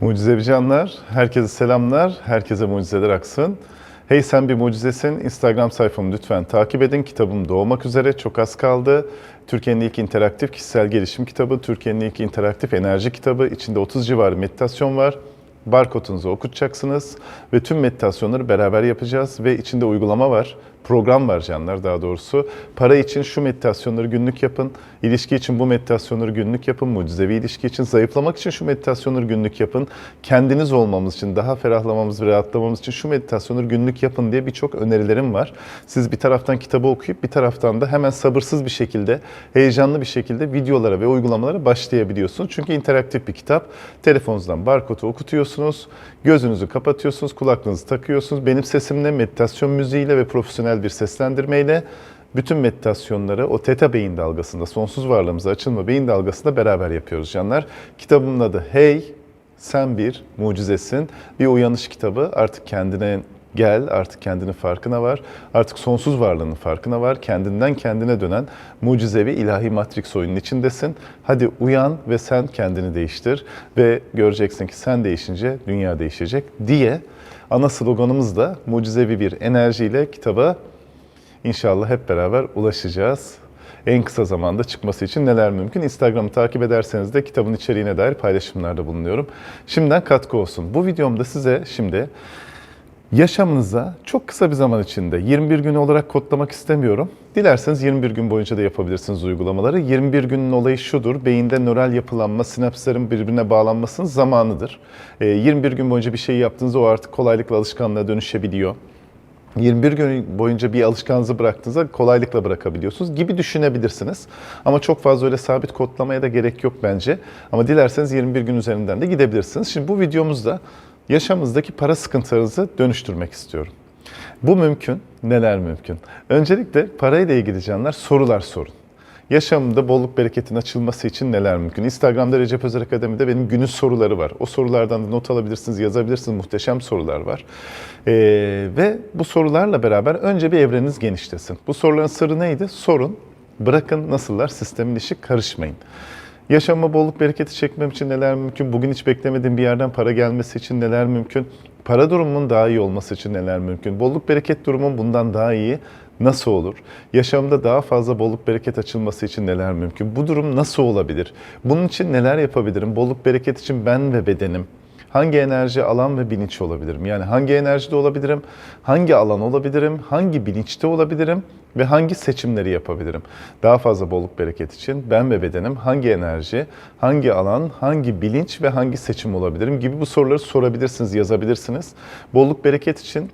Mucizevi canlar, herkese selamlar, herkese mucizeler aksın. Hey sen bir mucizesin, Instagram sayfamı lütfen takip edin. Kitabım doğmak üzere, çok az kaldı. Türkiye'nin ilk interaktif kişisel gelişim kitabı, Türkiye'nin ilk interaktif enerji kitabı. İçinde 30 civarı meditasyon var. Barkodunuzu okutacaksınız ve tüm meditasyonları beraber yapacağız ve içinde uygulama var. Program var canlar daha doğrusu. Para için şu meditasyonları günlük yapın. İlişki için bu meditasyonları günlük yapın. Mucizevi ilişki için, zayıflamak için şu meditasyonları günlük yapın. Kendiniz olmamız için, daha ferahlamamız ve rahatlamamız için şu meditasyonları günlük yapın diye birçok önerilerim var. Siz bir taraftan kitabı okuyup bir taraftan da hemen sabırsız bir şekilde, heyecanlı bir şekilde videolara ve uygulamalara başlayabiliyorsunuz. Çünkü interaktif bir kitap. Telefonunuzdan barkodu okutuyorsunuz, gözünüzü kapatıyorsunuz, kulaklığınızı takıyorsunuz. Benim sesimle, meditasyon müziğiyle ve profesyonel bir seslendirmeyle bütün meditasyonları o teta beyin dalgasında, sonsuz varlığımıza açılma beyin dalgasında beraber yapıyoruz canlar. Kitabımın adı Hey, sen bir mucizesin. Bir uyanış kitabı. Artık kendine gel, artık kendinin farkına var. Artık sonsuz varlığının farkına var. Kendinden kendine dönen mucizevi ilahi matrix oyunun içindesin. Hadi uyan ve sen kendini değiştir. Ve göreceksin ki sen değişince dünya değişecek diye ana sloganımız da mucizevi bir enerjiyle kitaba İnşallah hep beraber ulaşacağız. En kısa zamanda çıkması için neler mümkün? Instagram'ı takip ederseniz de kitabın içeriğine dair paylaşımlarda bulunuyorum. Şimdiden katkı olsun. Bu videomda size şimdi yaşamınıza çok kısa bir zaman içinde 21 gün olarak kodlamak istemiyorum. Dilerseniz 21 gün boyunca da yapabilirsiniz uygulamaları. 21 günün olayı şudur. Beyinde nöral yapılanma, sinapsların birbirine bağlanmasının zamanıdır. Ee, 21 gün boyunca bir şey yaptığınızda o artık kolaylıkla alışkanlığa dönüşebiliyor. 21 gün boyunca bir alışkanlığınızı bıraktığınızda kolaylıkla bırakabiliyorsunuz gibi düşünebilirsiniz. Ama çok fazla öyle sabit kodlamaya da gerek yok bence. Ama dilerseniz 21 gün üzerinden de gidebilirsiniz. Şimdi bu videomuzda yaşamınızdaki para sıkıntılarınızı dönüştürmek istiyorum. Bu mümkün. Neler mümkün? Öncelikle parayla ilgili canlar sorular sorun. Yaşamımda bolluk bereketin açılması için neler mümkün? Instagram'da Recep Özer Akademi'de benim günün soruları var. O sorulardan da not alabilirsiniz, yazabilirsiniz. Muhteşem sorular var. Ee, ve bu sorularla beraber önce bir evreniniz genişlesin. Bu soruların sırrı neydi? Sorun, bırakın nasıllar, sistemin işi karışmayın. Yaşamıma bolluk bereketi çekmem için neler mümkün? Bugün hiç beklemediğim bir yerden para gelmesi için neler mümkün? Para durumumun daha iyi olması için neler mümkün? Bolluk bereket durumum bundan daha iyi nasıl olur? Yaşamda daha fazla bolluk bereket açılması için neler mümkün? Bu durum nasıl olabilir? Bunun için neler yapabilirim? Bolluk bereket için ben ve bedenim hangi enerji, alan ve bilinç olabilirim? Yani hangi enerjide olabilirim? Hangi alan olabilirim? Hangi bilinçte olabilirim? Ve hangi seçimleri yapabilirim? Daha fazla bolluk bereket için ben ve bedenim hangi enerji, hangi alan, hangi bilinç ve hangi seçim olabilirim gibi bu soruları sorabilirsiniz, yazabilirsiniz. Bolluk bereket için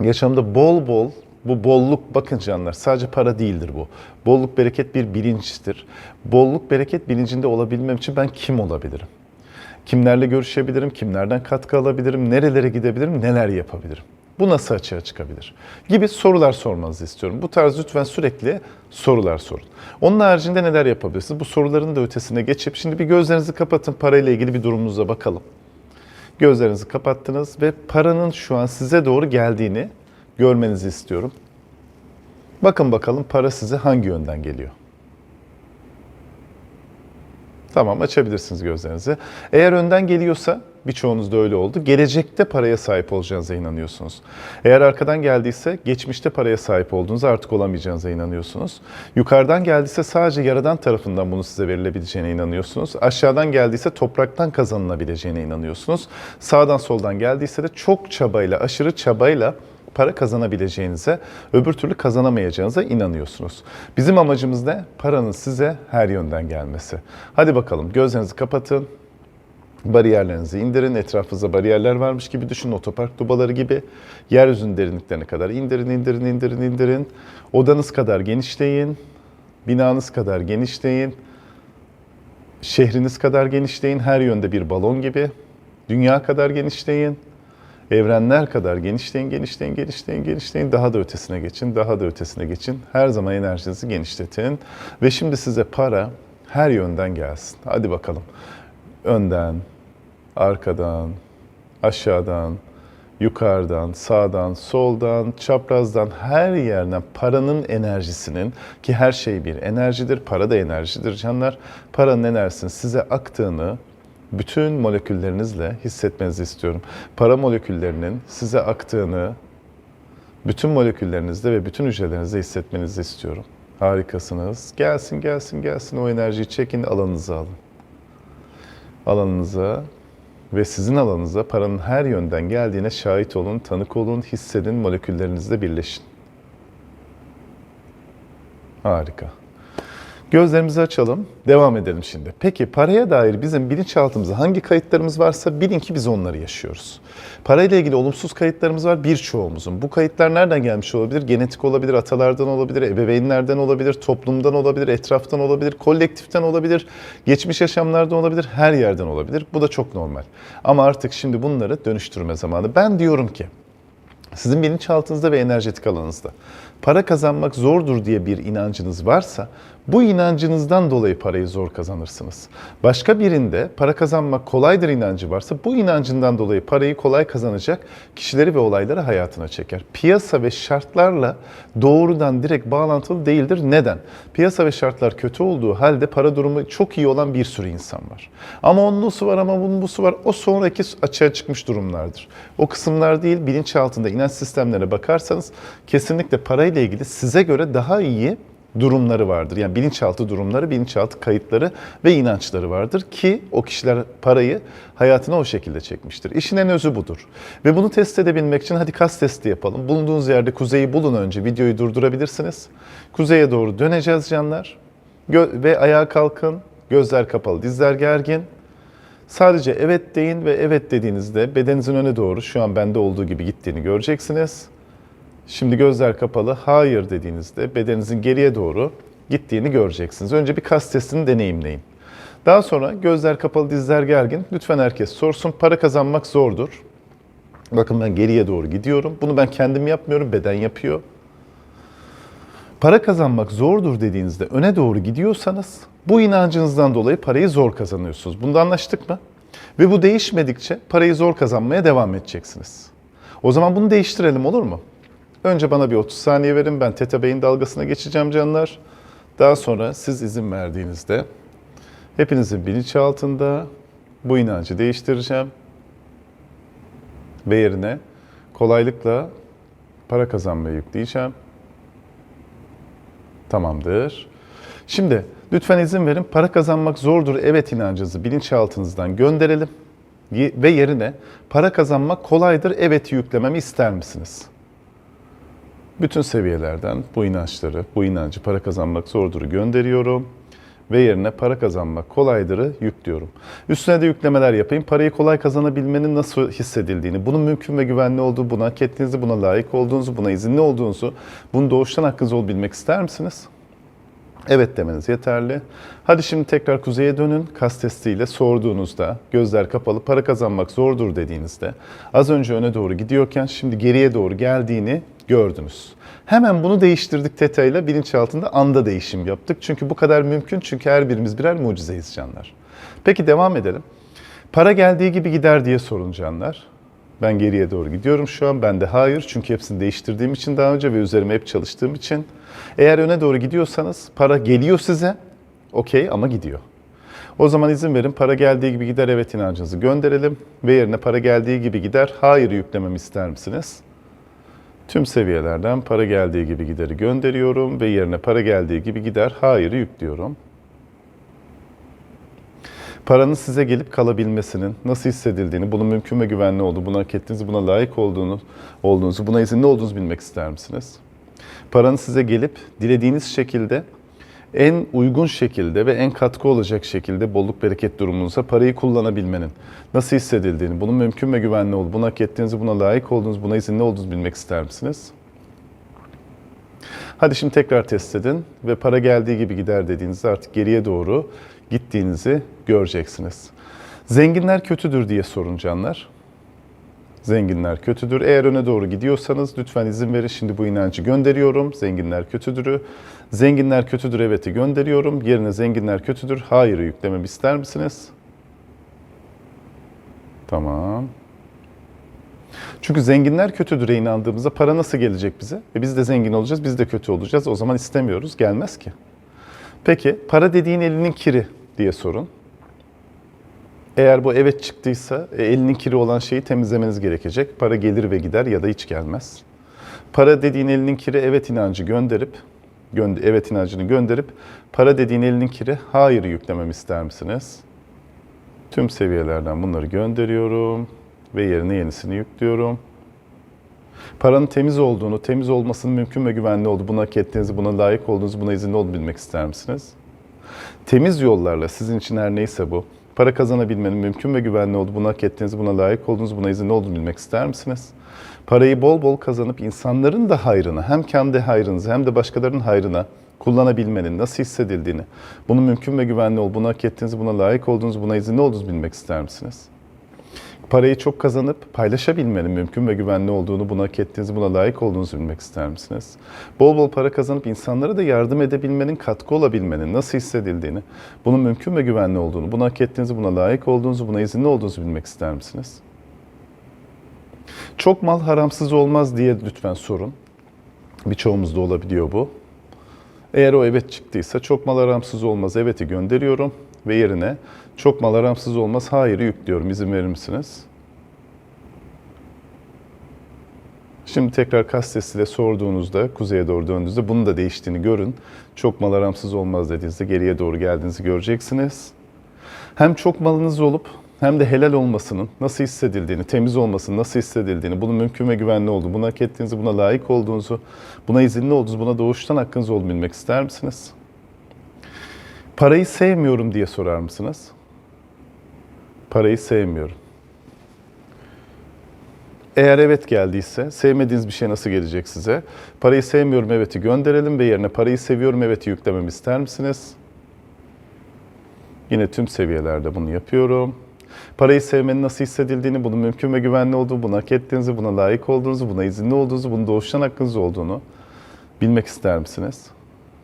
yaşamda bol bol bu bolluk bakın canlar sadece para değildir bu. Bolluk bereket bir bilinçtir. Bolluk bereket bilincinde olabilmem için ben kim olabilirim? Kimlerle görüşebilirim? Kimlerden katkı alabilirim? Nerelere gidebilirim? Neler yapabilirim? Bu nasıl açığa çıkabilir? Gibi sorular sormanızı istiyorum. Bu tarz lütfen sürekli sorular sorun. Onun haricinde neler yapabilirsiniz? Bu soruların da ötesine geçip şimdi bir gözlerinizi kapatın parayla ilgili bir durumunuza bakalım. Gözlerinizi kapattınız ve paranın şu an size doğru geldiğini görmenizi istiyorum. Bakın bakalım para size hangi yönden geliyor? Tamam açabilirsiniz gözlerinizi. Eğer önden geliyorsa birçoğunuz da öyle oldu. Gelecekte paraya sahip olacağınıza inanıyorsunuz. Eğer arkadan geldiyse geçmişte paraya sahip olduğunuza artık olamayacağınıza inanıyorsunuz. Yukarıdan geldiyse sadece yaradan tarafından bunu size verilebileceğine inanıyorsunuz. Aşağıdan geldiyse topraktan kazanılabileceğine inanıyorsunuz. Sağdan soldan geldiyse de çok çabayla, aşırı çabayla para kazanabileceğinize, öbür türlü kazanamayacağınıza inanıyorsunuz. Bizim amacımız ne? Paranın size her yönden gelmesi. Hadi bakalım gözlerinizi kapatın. Bariyerlerinizi indirin. Etrafınızda bariyerler varmış gibi düşünün. Otopark dubaları gibi. Yeryüzünün derinliklerine kadar indirin, indirin, indirin, indirin. Odanız kadar genişleyin. Binanız kadar genişleyin. Şehriniz kadar genişleyin. Her yönde bir balon gibi. Dünya kadar genişleyin. Evrenler kadar genişleyin, genişleyin, genişleyin, genişleyin. Daha da ötesine geçin, daha da ötesine geçin. Her zaman enerjinizi genişletin. Ve şimdi size para her yönden gelsin. Hadi bakalım. Önden, arkadan, aşağıdan, yukarıdan, sağdan, soldan, çaprazdan her yerden paranın enerjisinin ki her şey bir enerjidir, para da enerjidir canlar. Paranın enerjisinin size aktığını bütün moleküllerinizle hissetmenizi istiyorum. Para moleküllerinin size aktığını bütün moleküllerinizde ve bütün hücrelerinizde hissetmenizi istiyorum. Harikasınız. Gelsin, gelsin, gelsin. O enerjiyi çekin, alanınıza alın. Alanınıza ve sizin alanınıza paranın her yönden geldiğine şahit olun, tanık olun, hissedin, moleküllerinizle birleşin. Harika. Gözlerimizi açalım. Devam edelim şimdi. Peki paraya dair bizim bilinçaltımızda hangi kayıtlarımız varsa bilin ki biz onları yaşıyoruz. Parayla ilgili olumsuz kayıtlarımız var birçoğumuzun. Bu kayıtlar nereden gelmiş olabilir? Genetik olabilir, atalardan olabilir, ebeveynlerden olabilir, toplumdan olabilir, etraftan olabilir, kolektiften olabilir, geçmiş yaşamlardan olabilir, her yerden olabilir. Bu da çok normal. Ama artık şimdi bunları dönüştürme zamanı. Ben diyorum ki sizin bilinçaltınızda ve enerjetik alanınızda para kazanmak zordur diye bir inancınız varsa bu inancınızdan dolayı parayı zor kazanırsınız. Başka birinde para kazanmak kolaydır inancı varsa bu inancından dolayı parayı kolay kazanacak kişileri ve olayları hayatına çeker. Piyasa ve şartlarla doğrudan direkt bağlantılı değildir. Neden? Piyasa ve şartlar kötü olduğu halde para durumu çok iyi olan bir sürü insan var. Ama onun su var ama bunun busu var. O sonraki açığa çıkmış durumlardır. O kısımlar değil bilinçaltında inanç sistemlerine bakarsanız kesinlikle parayla ilgili size göre daha iyi durumları vardır. Yani bilinçaltı durumları, bilinçaltı kayıtları ve inançları vardır ki o kişiler parayı hayatına o şekilde çekmiştir. İşin en özü budur. Ve bunu test edebilmek için hadi kas testi yapalım. Bulunduğunuz yerde kuzeyi bulun önce. Videoyu durdurabilirsiniz. Kuzeye doğru döneceğiz canlar. Gö- ve ayağa kalkın. Gözler kapalı, dizler gergin. Sadece evet deyin ve evet dediğinizde bedeninizin öne doğru şu an bende olduğu gibi gittiğini göreceksiniz. Şimdi gözler kapalı, hayır dediğinizde bedeninizin geriye doğru gittiğini göreceksiniz. Önce bir kas testini deneyimleyin. Daha sonra gözler kapalı, dizler gergin. Lütfen herkes sorsun. Para kazanmak zordur. Bakın ben geriye doğru gidiyorum. Bunu ben kendim yapmıyorum, beden yapıyor. Para kazanmak zordur dediğinizde öne doğru gidiyorsanız bu inancınızdan dolayı parayı zor kazanıyorsunuz. Bunda anlaştık mı? Ve bu değişmedikçe parayı zor kazanmaya devam edeceksiniz. O zaman bunu değiştirelim olur mu? Önce bana bir 30 saniye verin. Ben teta beyin dalgasına geçeceğim canlar. Daha sonra siz izin verdiğinizde hepinizin bilinçaltında bu inancı değiştireceğim. Ve yerine kolaylıkla para kazanmayı yükleyeceğim. Tamamdır. Şimdi lütfen izin verin. Para kazanmak zordur. Evet inancınızı bilinçaltınızdan gönderelim. Ve yerine para kazanmak kolaydır. Evet yüklememi ister misiniz? Bütün seviyelerden bu inançları, bu inancı para kazanmak zordur gönderiyorum. Ve yerine para kazanmak kolaydır'ı yüklüyorum. Üstüne de yüklemeler yapayım. Parayı kolay kazanabilmenin nasıl hissedildiğini, bunun mümkün ve güvenli olduğu, buna hak buna layık olduğunuzu, buna izinli olduğunuzu, bunun doğuştan hakkınız olduğunu bilmek ister misiniz? Evet demeniz yeterli. Hadi şimdi tekrar kuzeye dönün. Kas testiyle sorduğunuzda, gözler kapalı, para kazanmak zordur dediğinizde, az önce öne doğru gidiyorken şimdi geriye doğru geldiğini gördünüz. Hemen bunu değiştirdik Teta ile bilinçaltında anda değişim yaptık. Çünkü bu kadar mümkün çünkü her birimiz birer mucizeyiz canlar. Peki devam edelim. Para geldiği gibi gider diye sorun canlar. Ben geriye doğru gidiyorum şu an. Ben de hayır çünkü hepsini değiştirdiğim için daha önce ve üzerime hep çalıştığım için. Eğer öne doğru gidiyorsanız para geliyor size. Okey ama gidiyor. O zaman izin verin para geldiği gibi gider evet inancınızı gönderelim. Ve yerine para geldiği gibi gider hayır yüklememi ister misiniz? Tüm seviyelerden para geldiği gibi gideri gönderiyorum ve yerine para geldiği gibi gider hayırı yüklüyorum. Paranın size gelip kalabilmesinin nasıl hissedildiğini, bunun mümkün ve güvenli olduğu, buna hak ettiğinizi, buna layık olduğunu, olduğunuzu, buna izinli olduğunuzu bilmek ister misiniz? Paranın size gelip dilediğiniz şekilde en uygun şekilde ve en katkı olacak şekilde bolluk bereket durumunuza parayı kullanabilmenin nasıl hissedildiğini, bunun mümkün ve güvenli olduğu, buna hak ettiğinizi, buna layık olduğunuzu, buna izinli olduğunuzu bilmek ister misiniz? Hadi şimdi tekrar test edin ve para geldiği gibi gider dediğinizde artık geriye doğru gittiğinizi göreceksiniz. Zenginler kötüdür diye sorun canlar. Zenginler kötüdür. Eğer öne doğru gidiyorsanız lütfen izin verin. Şimdi bu inancı gönderiyorum. Zenginler kötüdürü. Zenginler kötüdür evet'i gönderiyorum. Yerine zenginler kötüdür. Hayır'ı yüklememi ister misiniz? Tamam. Çünkü zenginler kötüdür'e inandığımızda para nasıl gelecek bize? E biz de zengin olacağız, biz de kötü olacağız. O zaman istemiyoruz, gelmez ki. Peki para dediğin elinin kiri diye sorun. Eğer bu evet çıktıysa e, elinin kiri olan şeyi temizlemeniz gerekecek. Para gelir ve gider ya da hiç gelmez. Para dediğin elinin kiri evet inancı gönderip gönder, evet inancını gönderip para dediğin elinin kiri hayır yüklememi ister misiniz? Tüm seviyelerden bunları gönderiyorum ve yerine yenisini yüklüyorum. Paranın temiz olduğunu, temiz olmasının mümkün ve güvenli olduğu, buna hak ettiğinizi, buna layık olduğunuzu, buna izinli olduğunu bilmek ister misiniz? Temiz yollarla sizin için her neyse bu, para kazanabilmenin mümkün ve güvenli olduğu, buna hak ettiğinizi, buna layık olduğunuzu, buna izinli olduğunu bilmek ister misiniz? Parayı bol bol kazanıp insanların da hayrına, hem kendi hayrınıza hem de başkalarının hayrına kullanabilmenin nasıl hissedildiğini, bunun mümkün ve güvenli olduğu, buna hak ettiğinizi, buna layık olduğunuzu, buna izinli olduğunuzu bilmek ister misiniz? Parayı çok kazanıp paylaşabilmenin mümkün ve güvenli olduğunu, buna hak ettiğinizi, buna layık olduğunuzu bilmek ister misiniz? Bol bol para kazanıp insanlara da yardım edebilmenin, katkı olabilmenin nasıl hissedildiğini, bunun mümkün ve güvenli olduğunu, buna hak ettiğinizi, buna layık olduğunuzu, buna izinli olduğunuzu bilmek ister misiniz? Çok mal haramsız olmaz diye lütfen sorun. Birçoğumuzda olabiliyor bu. Eğer o evet çıktıysa çok mal haramsız olmaz evet'i gönderiyorum ve yerine çok mal haramsız olmaz hayır'ı yüklüyorum. İzin verir misiniz? Şimdi tekrar kastesiyle sorduğunuzda, kuzeye doğru döndüğünüzde bunun da değiştiğini görün. Çok mal haramsız olmaz dediğinizde geriye doğru geldiğinizi göreceksiniz. Hem çok malınız olup hem de helal olmasının nasıl hissedildiğini, temiz olmasının nasıl hissedildiğini, bunun mümkün ve güvenli olduğunu, buna hak ettiğinizi, buna layık olduğunuzu, buna izinli olduğunuzu, buna doğuştan hakkınız olduğunu bilmek ister misiniz? Parayı sevmiyorum diye sorar mısınız? Parayı sevmiyorum. Eğer evet geldiyse, sevmediğiniz bir şey nasıl gelecek size? Parayı sevmiyorum evet'i gönderelim ve yerine parayı seviyorum evet'i yüklememi ister misiniz? Yine tüm seviyelerde bunu yapıyorum. Parayı sevmenin nasıl hissedildiğini, bunun mümkün ve güvenli olduğunu, buna hak ettiğinizi, buna layık olduğunuzu, buna izinli olduğunuzu, bunun doğuştan hakkınız olduğunu bilmek ister misiniz?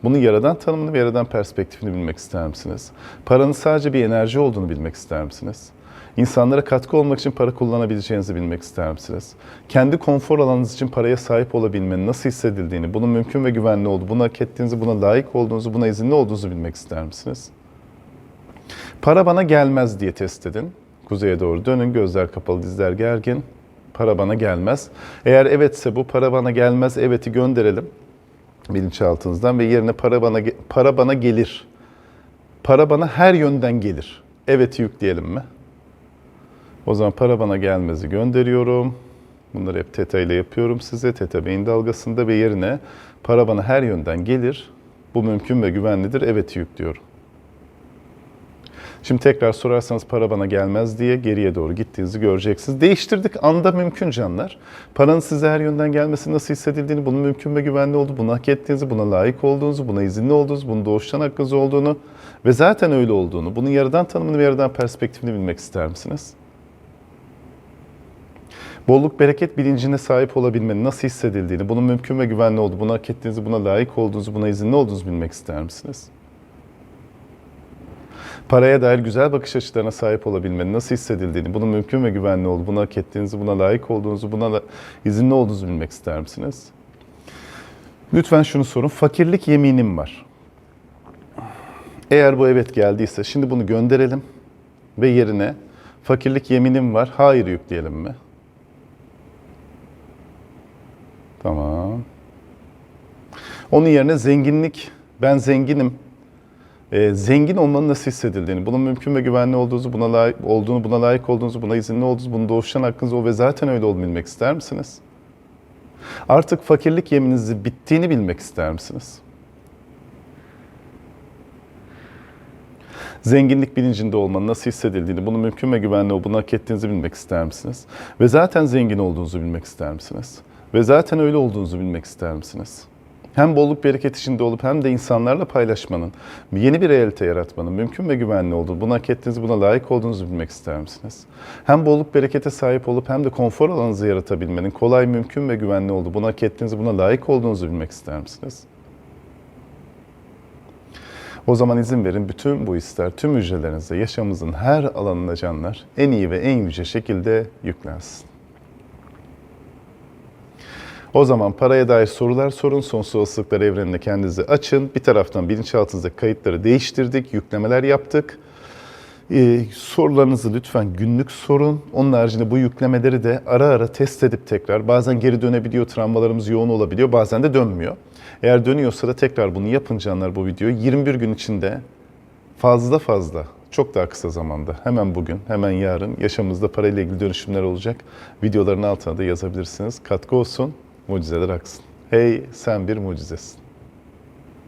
Bunun yaradan tanımını ve yaradan perspektifini bilmek ister misiniz? Paranın sadece bir enerji olduğunu bilmek ister misiniz? İnsanlara katkı olmak için para kullanabileceğinizi bilmek ister misiniz? Kendi konfor alanınız için paraya sahip olabilmenin nasıl hissedildiğini, bunun mümkün ve güvenli olduğu, buna hak ettiğinizi, buna layık olduğunuzu, buna izinli olduğunuzu bilmek ister misiniz? Para bana gelmez diye test edin. Kuzeye doğru dönün, gözler kapalı, dizler gergin. Para bana gelmez. Eğer evetse bu, para bana gelmez, evet'i gönderelim bilinçaltınızdan ve yerine para bana para bana gelir. Para bana her yönden gelir. Evet'i yükleyelim mi? O zaman para bana gelmezi gönderiyorum. Bunları hep teta ile yapıyorum size. Teta beyin dalgasında ve yerine para bana her yönden gelir. Bu mümkün ve güvenlidir. Evet'i yüklüyorum. Şimdi tekrar sorarsanız para bana gelmez diye geriye doğru gittiğinizi göreceksiniz. Değiştirdik anda mümkün canlar. Paranın size her yönden gelmesi nasıl hissedildiğini, bunun mümkün ve güvenli olduğu, bunu hak ettiğinizi, buna layık olduğunuzu, buna izinli olduğunuzu, bunun doğuştan hakkınız olduğunu ve zaten öyle olduğunu, bunun yaradan tanımını ve yaradan perspektifini bilmek ister misiniz? Bolluk bereket bilincine sahip olabilmenin nasıl hissedildiğini, bunun mümkün ve güvenli olduğu, buna hak ettiğinizi, buna layık olduğunuzu, buna izinli olduğunuzu bilmek ister misiniz? Paraya dair güzel bakış açılarına sahip olabilmenin nasıl hissedildiğini, bunun mümkün ve güvenli olduğu, buna hak ettiğinizi, buna layık olduğunuzu, buna da izinli olduğunuzu bilmek ister misiniz? Lütfen şunu sorun. Fakirlik yeminim var. Eğer bu evet geldiyse şimdi bunu gönderelim ve yerine fakirlik yeminim var. Hayır yükleyelim mi? Tamam. Onun yerine zenginlik, ben zenginim e, zengin olmanın nasıl hissedildiğini, bunun mümkün ve güvenli olduğunuzu, buna layık olduğunu, buna layık olduğunuzu, buna izinli olduğunuzu, bunun doğuştan hakkınız o ve zaten öyle olduğunu bilmek ister misiniz? Artık fakirlik yemininizi bittiğini bilmek ister misiniz? Zenginlik bilincinde olmanın nasıl hissedildiğini, bunun mümkün ve güvenli olduğunu hak ettiğinizi bilmek ister misiniz? Ve zaten zengin olduğunuzu bilmek ister misiniz? Ve zaten öyle olduğunuzu bilmek ister misiniz? Hem bolluk bereket içinde olup hem de insanlarla paylaşmanın, yeni bir realite yaratmanın mümkün ve güvenli olduğunu, buna hak ettiğinizi, buna layık olduğunuzu bilmek ister misiniz? Hem bolluk berekete sahip olup hem de konfor alanınızı yaratabilmenin kolay, mümkün ve güvenli olduğu, buna hak ettiğinizi, buna layık olduğunuzu bilmek ister misiniz? O zaman izin verin bütün bu ister tüm hücrelerinizde yaşamımızın her alanında canlar en iyi ve en yüce şekilde yüklensin. O zaman paraya dair sorular sorun, sonsuz olasılıklar evreninde kendinizi açın. Bir taraftan bilinçaltınızdaki kayıtları değiştirdik, yüklemeler yaptık. Ee, sorularınızı lütfen günlük sorun. Onun haricinde bu yüklemeleri de ara ara test edip tekrar bazen geri dönebiliyor, travmalarımız yoğun olabiliyor, bazen de dönmüyor. Eğer dönüyorsa da tekrar bunu yapın canlar bu videoyu 21 gün içinde fazla fazla çok daha kısa zamanda hemen bugün hemen yarın yaşamımızda parayla ilgili dönüşümler olacak. Videoların altına da yazabilirsiniz. Katkı olsun, mucizeler aksın. Hey sen bir mucizesin.